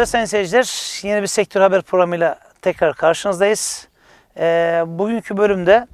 Evet sayın seyirciler, yeni bir sektör haber programıyla tekrar karşınızdayız. Ee, bugünkü bölümde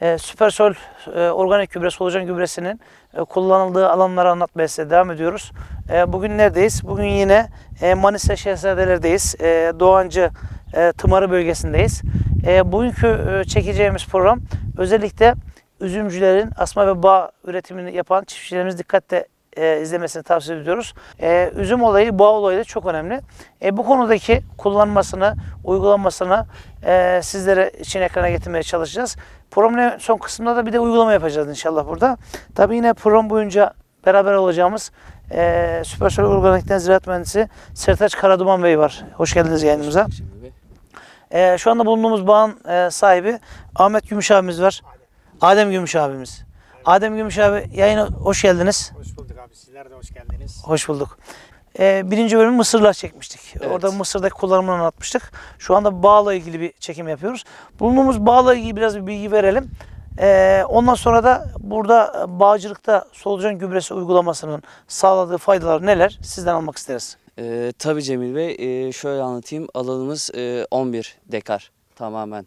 e, Süpersol e, organik gübre, solucan gübresinin e, kullanıldığı alanları anlatmaya size devam ediyoruz. E, bugün neredeyiz? Bugün yine e, Manisa Şehzadeler'deyiz. E, Doğancı e, Tımarı bölgesindeyiz. E, bugünkü e, çekeceğimiz program özellikle üzümcülerin asma ve bağ üretimini yapan çiftçilerimiz dikkatle e, izlemesini tavsiye ediyoruz. E, üzüm olayı, bağ olayı da çok önemli. E, bu konudaki kullanmasını, uygulanmasını e, sizlere için ekrana getirmeye çalışacağız. Programın son kısmında da bir de uygulama yapacağız inşallah burada. Tabii yine program boyunca beraber olacağımız e, Süpersol Organik'ten Ziraat Mühendisi Sertaç Karaduman Bey var. Hoş geldiniz yayınımıza. E, şu anda bulunduğumuz bağın e, sahibi Ahmet Gümüş abimiz var. Adem Gümüş abimiz. Adem Gümüş abi yayına hoş geldiniz. Hoş bulduk. Sizler de hoş geldiniz. Hoş bulduk. Ee, birinci bölümü Mısır'la çekmiştik. Evet. Orada Mısır'daki kullanımını anlatmıştık. Şu anda bağla ilgili bir çekim yapıyoruz. Bulunduğumuz bağla ilgili biraz bir bilgi verelim. Ee, ondan sonra da burada bağcılıkta solucan gübresi uygulamasının sağladığı faydalar neler? Sizden almak isteriz. Ee, tabii Cemil Bey, ee, şöyle anlatayım. Alanımız ee, 11 dekar. Tamamen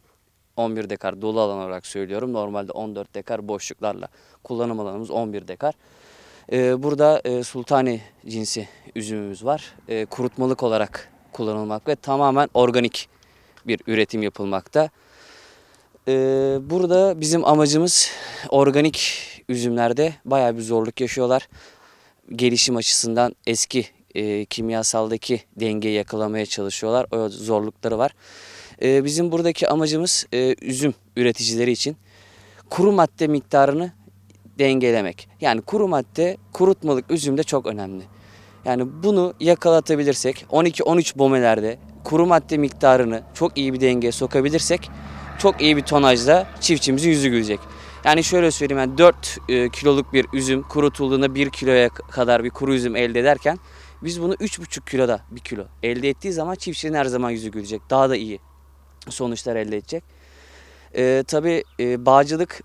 11 dekar dolu alan olarak söylüyorum. Normalde 14 dekar boşluklarla kullanım alanımız 11 dekar. Ee, burada ee, sultani cinsi üzümümüz var. Ee, kurutmalık olarak kullanılmak ve tamamen organik bir üretim yapılmakta. Ee, burada bizim amacımız organik üzümlerde bayağı bir zorluk yaşıyorlar. Gelişim açısından eski e, kimyasaldaki dengeyi yakalamaya çalışıyorlar. O zorlukları var. E, bizim buradaki amacımız e, üzüm üreticileri için kuru madde miktarını dengelemek. Yani kuru madde kurutmalık üzümde çok önemli. Yani bunu yakalatabilirsek 12-13 bomelerde kuru madde miktarını çok iyi bir dengeye sokabilirsek çok iyi bir tonajla çiftçimizin yüzü gülecek. Yani şöyle söyleyeyim yani 4 e, kiloluk bir üzüm kurutulduğunda 1 kiloya kadar bir kuru üzüm elde ederken biz bunu 3,5 kiloda 1 kilo elde ettiği zaman çiftçinin her zaman yüzü gülecek. Daha da iyi sonuçlar elde edecek. E, tabii e, bağcılık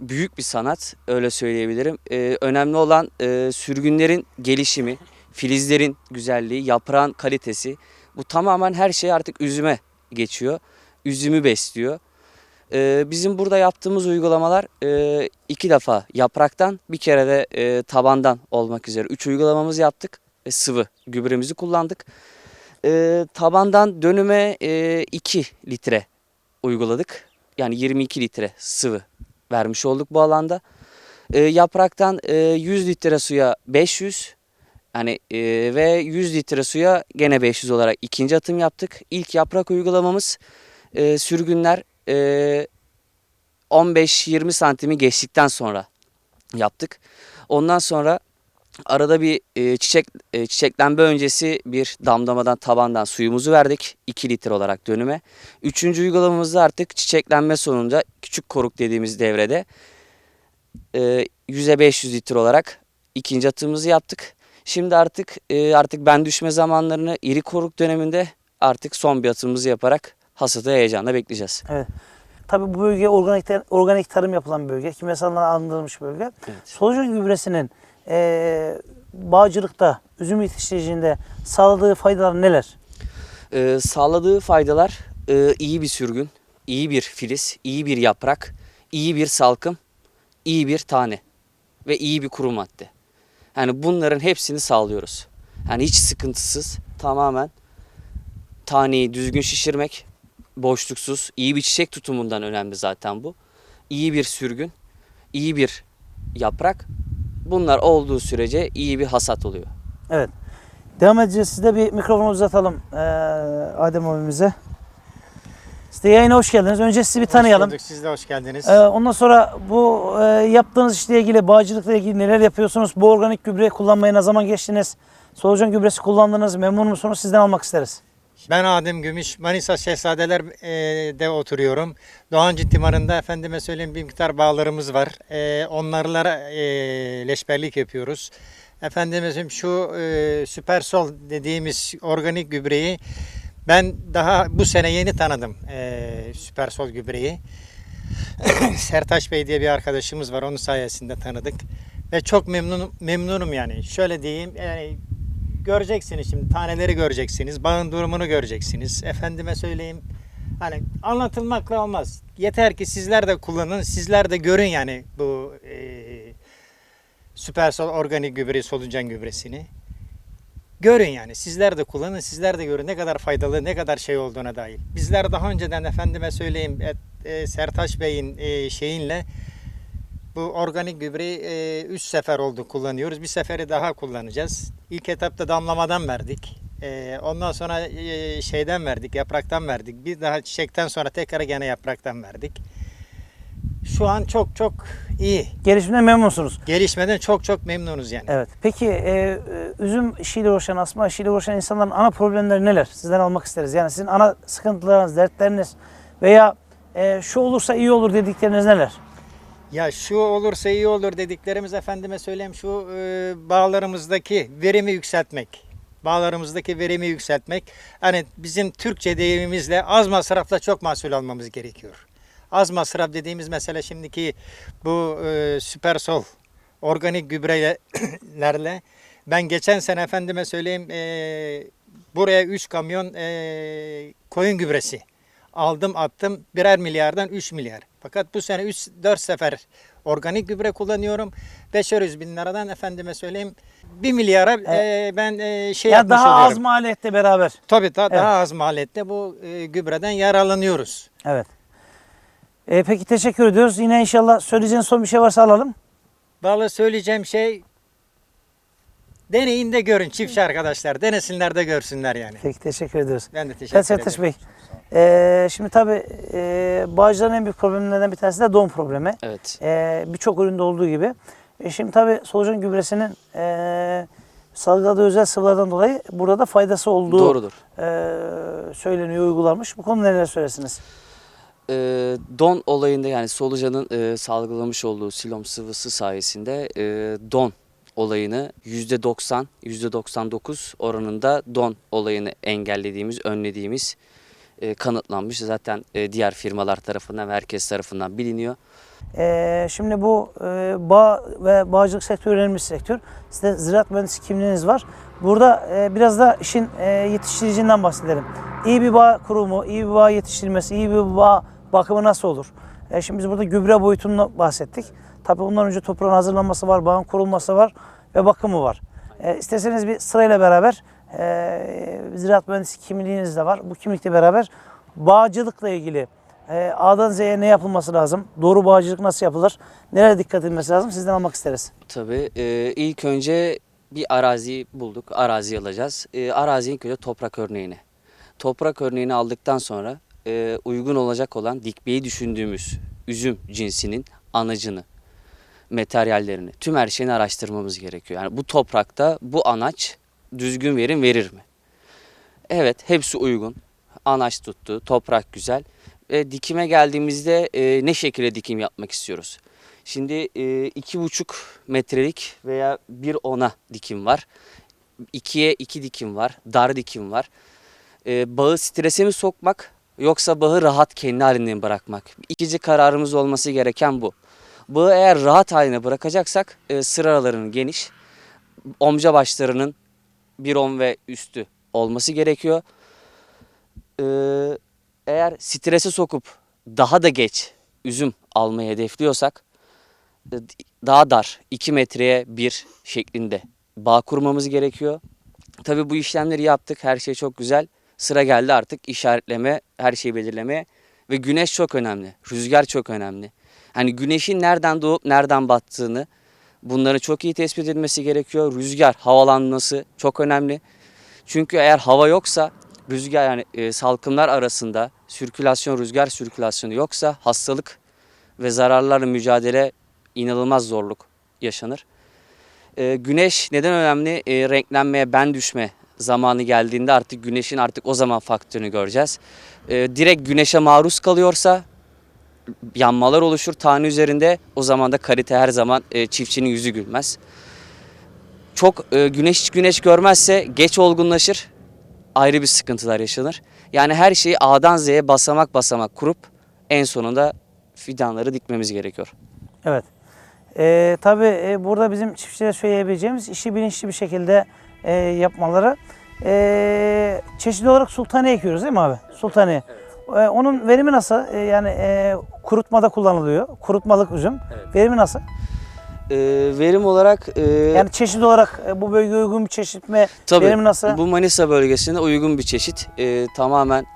büyük bir sanat öyle söyleyebilirim. E, önemli olan e, sürgünlerin gelişimi, filizlerin güzelliği, yaprağın kalitesi. Bu tamamen her şey artık üzüme geçiyor. Üzümü besliyor. E, bizim burada yaptığımız uygulamalar e, iki defa yapraktan bir kere de e, tabandan olmak üzere üç uygulamamız yaptık. E, sıvı gübremizi kullandık. E, tabandan dönüme 2 litre uyguladık. Yani 22 litre sıvı vermiş olduk bu alanda. E, yapraktan e, 100 litre suya 500 hani e, ve 100 litre suya gene 500 olarak ikinci atım yaptık. İlk yaprak uygulamamız e, sürgünler e, 15-20 santimi geçtikten sonra yaptık. Ondan sonra arada bir e, çiçek e, çiçeklenme öncesi bir damlamadan tabandan suyumuzu verdik 2 litre olarak dönüme. Üçüncü uygulamamızda artık çiçeklenme sonunda küçük koruk dediğimiz devrede e, 100'e 500 litre olarak ikinci atımımızı yaptık. Şimdi artık e, artık ben düşme zamanlarını iri koruk döneminde artık son bir atımımızı yaparak hasatı heyecanla bekleyeceğiz. Tabii bu bölge organik, organik tarım yapılan bölge. Kimyasaldan arındırılmış bölge. Evet. Solucan gübresinin e, bağcılıkta, üzüm yetiştiriciliğinde sağladığı faydalar neler? Ee, sağladığı faydalar e, iyi bir sürgün, iyi bir filiz, iyi bir yaprak, iyi bir salkım, iyi bir tane ve iyi bir kuru madde. Yani bunların hepsini sağlıyoruz. Yani hiç sıkıntısız tamamen taneyi düzgün şişirmek, boşluksuz, iyi bir çiçek tutumundan önemli zaten bu. İyi bir sürgün, iyi bir yaprak. Bunlar olduğu sürece iyi bir hasat oluyor. Evet. Devam edeceğiz. Size bir mikrofonu uzatalım eee Adem abimize. Siz de yayına hoş geldiniz. Önce sizi bir tanıyalım. Hoş bulduk. Siz de hoş geldiniz. Eee, ondan sonra bu eee, yaptığınız işle ilgili, bağcılıkla ilgili neler yapıyorsunuz? Bu organik gübre kullanmaya ne zaman geçtiniz? Solucan gübresi kullandınız. Memnun musunuz? Sizden almak isteriz. Ben Adem Gümüş. Manisa Şehzadeler'de oturuyorum. Doğancı Timarı'nda efendime söyleyeyim bir miktar bağlarımız var. E, onlarla e, leşberlik yapıyoruz. Efendime söyleyeyim şu e, Süpersol dediğimiz organik gübreyi ben daha bu sene yeni tanıdım e, Süpersol gübreyi. Sertaç Bey diye bir arkadaşımız var. Onun sayesinde tanıdık. Ve çok memnunum, memnunum yani. Şöyle diyeyim yani göreceksiniz şimdi taneleri göreceksiniz, bağın durumunu göreceksiniz. Efendime söyleyeyim hani anlatılmakla olmaz. Yeter ki sizler de kullanın, sizler de görün yani bu e, Süpersol organik gübre, solucan gübresini. Görün yani sizler de kullanın, sizler de görün ne kadar faydalı, ne kadar şey olduğuna dair. Bizler daha önceden efendime söyleyeyim e, e, Sertaç Bey'in e, şeyinle bu organik gübreyi 3 sefer oldu kullanıyoruz. Bir seferi daha kullanacağız. İlk etapta damlamadan verdik. E, ondan sonra e, şeyden verdik, yapraktan verdik. Bir daha çiçekten sonra tekrar gene yapraktan verdik. Şu an çok çok iyi. Gelişimden memnunsunuz. Gelişmeden çok çok memnunuz yani. Evet. Peki e, e, üzüm işiyle uğraşan, asma işiyle uğraşan insanların ana problemleri neler? Sizden almak isteriz. Yani sizin ana sıkıntılarınız, dertleriniz veya e, şu olursa iyi olur dedikleriniz neler? Ya şu olursa iyi olur dediklerimiz efendime söyleyeyim şu e, bağlarımızdaki verimi yükseltmek. Bağlarımızdaki verimi yükseltmek. Hani bizim Türkçe deyimimizle az masrafla çok mahsul almamız gerekiyor. Az masraf dediğimiz mesela şimdiki bu e, Süpersol organik gübrelerle ben geçen sene efendime söyleyeyim e, buraya 3 kamyon e, koyun gübresi aldım attım birer milyardan 3 milyar. Fakat bu sene 3-4 sefer organik gübre kullanıyorum. 500 bin liradan efendime söyleyeyim 1 milyara e, ben e, şey ya yapmış daha az oluyorum. maliyette beraber. Tabii da, Evet. daha az maliyette bu e, gübreden yararlanıyoruz. Evet. E, peki teşekkür ediyoruz. Yine inşallah söyleyeceğiniz son bir şey varsa alalım. Vallahi söyleyeceğim şey deneyin de görün çiftçi arkadaşlar. Denesinler de görsünler yani. Peki teşekkür ediyoruz. Ben de teşekkür Evet ederim. Sertaç Bey. e, şimdi tabii e, bağcıların en büyük problemlerinden bir tanesi de don problemi. Evet. E, Birçok üründe olduğu gibi. E, şimdi tabii solucan gübresinin e, salgıladığı özel sıvılardan dolayı burada da faydası olduğu Doğrudur. e, söyleniyor, uygulanmış. Bu konuda neler söylersiniz? Ee, don olayında yani solucanın e, salgılamış olduğu silom sıvısı sayesinde e, don olayını %90, %99 oranında don olayını engellediğimiz, önlediğimiz e, kanıtlanmış. Zaten e, diğer firmalar tarafından herkes tarafından biliniyor. Ee, şimdi bu e, bağ ve bağcılık sektörü önemli bir sektör. Sizde ziraat mühendisi kimliğiniz var. Burada e, biraz da işin e, yetiştiricisinden bahsedelim. İyi bir bağ kurumu, iyi bir bağ yetiştirilmesi, iyi bir bağ bakımı nasıl olur? E, şimdi biz burada gübre boyutundan bahsettik. Tabii bundan önce toprağın hazırlanması var, bağın kurulması var ve bakımı var. E, isterseniz bir sırayla beraber e, ziraat mühendisi kimliğiniz de var. Bu kimlikle beraber bağcılıkla ilgili e, A'dan Z'ye ne yapılması lazım? Doğru bağcılık nasıl yapılır? Nereye dikkat edilmesi lazım? Sizden almak isteriz. Tabii e, ilk önce bir arazi bulduk. Arazi alacağız. E, araziyi ilk önce toprak örneğini. Toprak örneğini aldıktan sonra e, uygun olacak olan dikmeyi düşündüğümüz üzüm cinsinin anacını, materyallerini, tüm her şeyini araştırmamız gerekiyor. Yani bu toprakta bu anaç düzgün verim verir mi? Evet, hepsi uygun. Anaç tuttu, toprak güzel. E, dikime geldiğimizde e, ne şekilde dikim yapmak istiyoruz? Şimdi e, iki buçuk metrelik veya bir ona dikim var. İkiye iki dikim var. Dar dikim var. E, bağı strese mi sokmak yoksa bağı rahat kendi halinde mi bırakmak? İkinci kararımız olması gereken bu. Bağı eğer rahat haline bırakacaksak e, sıra aralarının geniş. Omca başlarının bir on ve üstü olması gerekiyor. E, eğer strese sokup daha da geç üzüm almayı hedefliyorsak e, daha dar 2 metreye bir şeklinde bağ kurmamız gerekiyor. Tabii bu işlemleri yaptık. Her şey çok güzel. Sıra geldi artık işaretleme, her şeyi belirleme ve güneş çok önemli. Rüzgar çok önemli. Hani güneşin nereden doğup nereden battığını bunları çok iyi tespit edilmesi gerekiyor. Rüzgar, havalanması çok önemli. Çünkü eğer hava yoksa rüzgar yani e, salkımlar arasında sirkülasyon, rüzgar sirkülasyonu yoksa hastalık ve zararlarla mücadele inanılmaz zorluk yaşanır. E, güneş neden önemli? E, renklenmeye, ben düşme zamanı geldiğinde artık güneşin artık o zaman faktörünü göreceğiz. E, direkt güneşe maruz kalıyorsa yanmalar oluşur tane üzerinde. O zaman da kalite her zaman e, çiftçinin yüzü gülmez. Çok e, güneş güneş görmezse geç olgunlaşır. Ayrı bir sıkıntılar yaşanır. Yani her şeyi A'dan Z'ye basamak basamak kurup en sonunda fidanları dikmemiz gerekiyor. Evet. Ee, tabii e, burada bizim çiftçilere söyleyebileceğimiz işi bilinçli bir şekilde e, yapmaları. E, çeşitli olarak sultani ekiyoruz değil mi abi? Sultani. E, onun verimi nasıl? E, yani e, kurutmada kullanılıyor. Kurutmalık üzüm. Evet. Verimi nasıl? E, verim olarak e, Yani çeşitli olarak e, bu bölgeye uygun bir çeşit mi? Tabii Verimi nasıl? bu Manisa bölgesine uygun bir çeşit. Ee, tamamen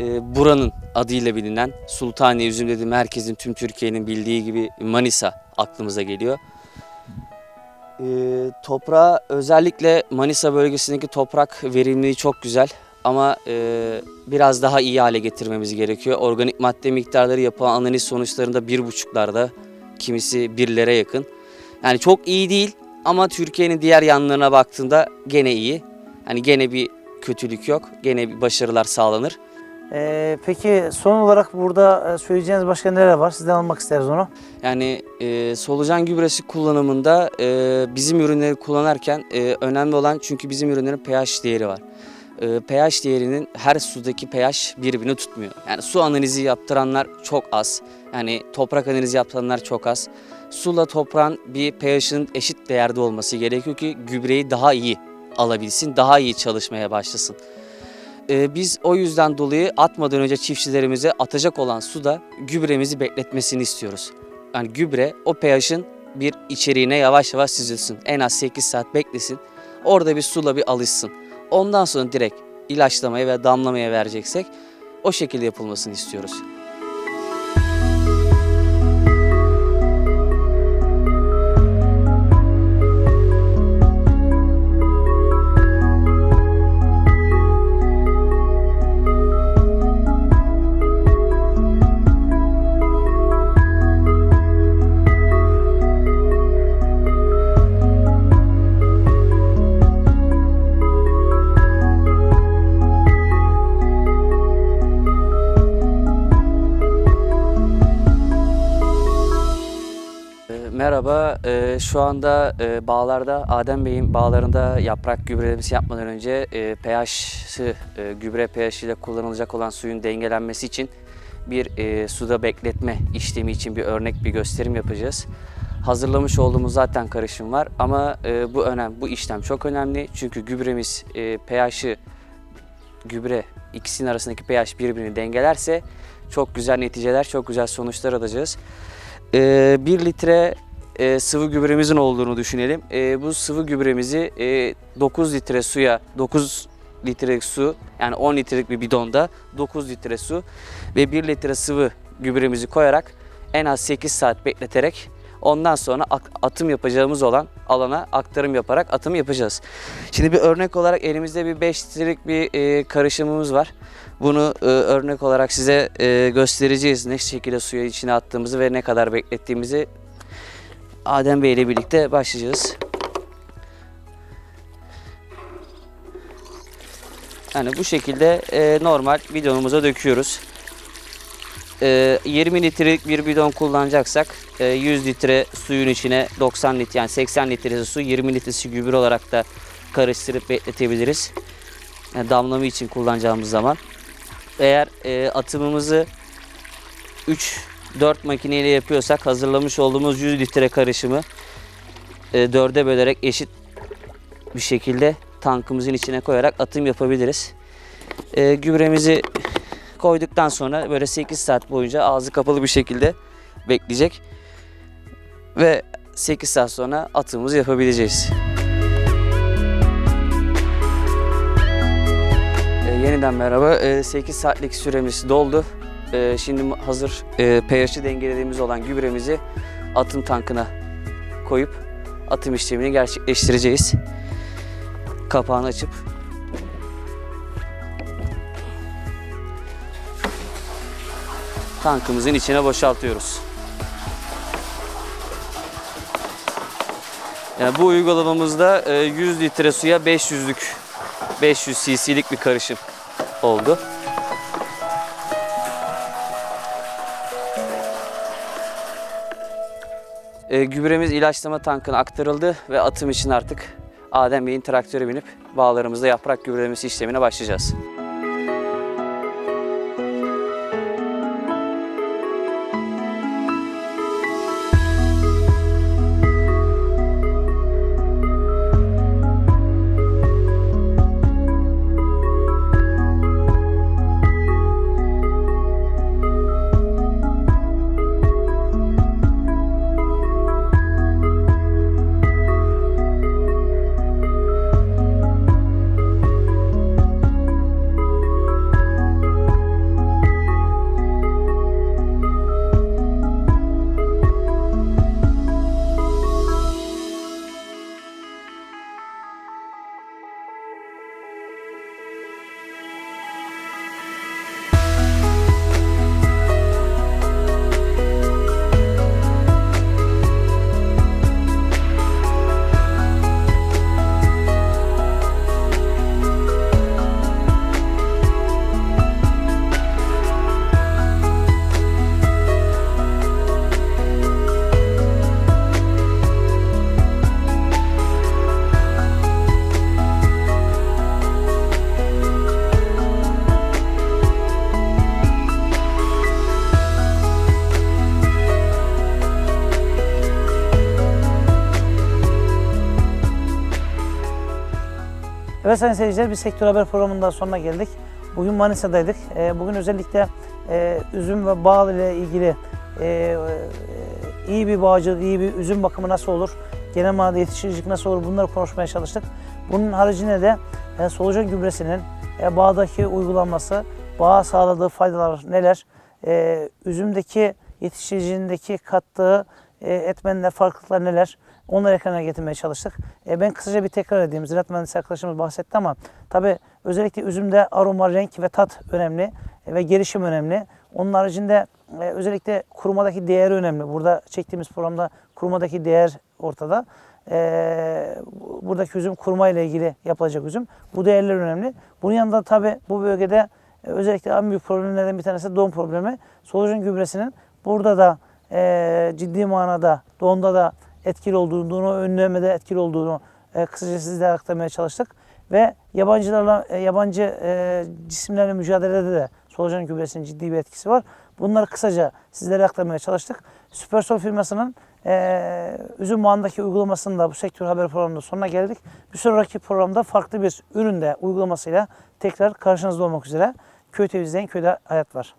e, buranın adıyla bilinen Sultaniye üzüm dediğim herkesin tüm Türkiye'nin bildiği gibi Manisa aklımıza geliyor. Ee, toprağı özellikle Manisa bölgesindeki toprak verimliliği çok güzel ama e, biraz daha iyi hale getirmemiz gerekiyor. Organik madde miktarları yapılan analiz sonuçlarında bir buçuklarda kimisi birlere yakın. Yani çok iyi değil ama Türkiye'nin diğer yanlarına baktığında gene iyi. Hani gene bir kötülük yok. Gene bir başarılar sağlanır. E, peki son olarak burada e, söyleyeceğiniz başka neler var? Sizden almak isteriz onu. Yani e, solucan gübresi kullanımında e, bizim ürünleri kullanırken e, önemli olan çünkü bizim ürünlerin pH değeri var. E, pH değerinin her sudaki pH birbirini tutmuyor. Yani su analizi yaptıranlar çok az. Yani toprak analizi yaptıranlar çok az. Suyla toprağın bir pH'inin eşit değerde olması gerekiyor ki gübreyi daha iyi alabilsin, daha iyi çalışmaya başlasın. Ee, biz o yüzden dolayı atmadan önce çiftçilerimize atacak olan suda gübremizi bekletmesini istiyoruz. Yani gübre o pH'in bir içeriğine yavaş yavaş süzülsün. En az 8 saat beklesin. Orada bir suyla bir alışsın. Ondan sonra direkt ilaçlamaya ve damlamaya vereceksek o şekilde yapılmasını istiyoruz. Ee, şu anda e, bağlarda Adem Bey'in bağlarında yaprak gübrelemesi yapmadan önce e, pH'sı, e, gübre pH ile kullanılacak olan suyun dengelenmesi için bir e, suda bekletme işlemi için bir örnek bir gösterim yapacağız. Hazırlamış olduğumuz zaten karışım var ama e, bu önem, bu işlem çok önemli çünkü gübremiz e, pH'ı gübre ikisinin arasındaki pH birbirini dengelerse çok güzel neticeler, çok güzel sonuçlar alacağız. 1 litre e, sıvı gübremizin olduğunu düşünelim. Ee, bu sıvı gübremizi e, 9 litre suya, 9 litre su yani 10 litrelik bir bidonda 9 litre su ve 1 litre sıvı gübremizi koyarak en az 8 saat bekleterek ondan sonra atım yapacağımız olan alana aktarım yaparak atım yapacağız. Şimdi bir örnek olarak elimizde bir 5 litrelik bir e, karışımımız var. Bunu e, örnek olarak size e, göstereceğiz. Ne şekilde suya içine attığımızı ve ne kadar beklettiğimizi Adem Bey ile birlikte başlayacağız. Yani bu şekilde e, normal bidonumuza döküyoruz. E, 20 litrelik bir bidon kullanacaksak e, 100 litre suyun içine 90 litre yani 80 litresi su 20 litresi gübre olarak da karıştırıp bekletebiliriz. Yani damlama için kullanacağımız zaman. Eğer e, atımımızı 3-4 makineyle yapıyorsak hazırlamış olduğumuz 100 litre karışımı e, 4'e bölerek eşit bir şekilde tankımızın içine koyarak atım yapabiliriz. E, gübremizi koyduktan sonra böyle 8 saat boyunca ağzı kapalı bir şekilde bekleyecek. Ve 8 saat sonra atımımızı yapabileceğiz. E, yeniden merhaba. E, 8 saatlik süremiz doldu. E, şimdi hazır e, pH'i dengelediğimiz olan gübremizi atım tankına koyup atım işlemini gerçekleştireceğiz. Kapağını açıp tankımızın içine boşaltıyoruz. Yani bu uygulamamızda e, 100 litre suya 500'lük 500 cc'lik bir karışım oldu. E, gübremiz ilaçlama tankına aktarıldı ve atım için artık Adem Bey'in traktöre binip bağlarımızda yaprak gübrelemesi işlemine başlayacağız. Evet sayın seyirciler bir sektör haber programından sonuna geldik. Bugün Manisa'daydık. Ee, Bugün özellikle e, üzüm ve bağ ile ilgili e, e, iyi bir bağcılık, iyi bir üzüm bakımı nasıl olur, genel manada yetiştiricilik nasıl olur bunları konuşmaya çalıştık. Bunun haricinde de solucan gübresinin bağdaki uygulanması, bağa sağladığı faydalar neler, üzümdeki yetiştiriciliğindeki kattığı etmenler, farklılıklar neler? Onları ekrana getirmeye çalıştık. E, ben kısaca bir tekrar edeyim. Ziraat mühendisi arkadaşımız bahsetti ama tabi özellikle üzümde aroma, renk ve tat önemli e, ve gelişim önemli. Onun haricinde e, özellikle kurumadaki değer önemli. Burada çektiğimiz programda kurumadaki değer ortada. E, buradaki üzüm kuruma ile ilgili yapılacak üzüm. Bu değerler önemli. Bunun yanında tabi bu bölgede e, özellikle en büyük problemlerden bir tanesi doğum problemi. Solucan gübresinin burada da e, ciddi manada doğumda da etkili olduğunu, önlemede etkili olduğunu e, kısaca sizlere aktarmaya çalıştık. Ve yabancılarla, e, yabancı e, cisimlerle mücadelede de solucan gübresinin ciddi bir etkisi var. Bunları kısaca sizlere aktarmaya çalıştık. Süpersol firmasının e, üzüm bağındaki uygulamasının da bu sektör haber programının sonuna geldik. Bir sonraki programda farklı bir üründe uygulamasıyla tekrar karşınızda olmak üzere. Köy TV izleyen köyde hayat var.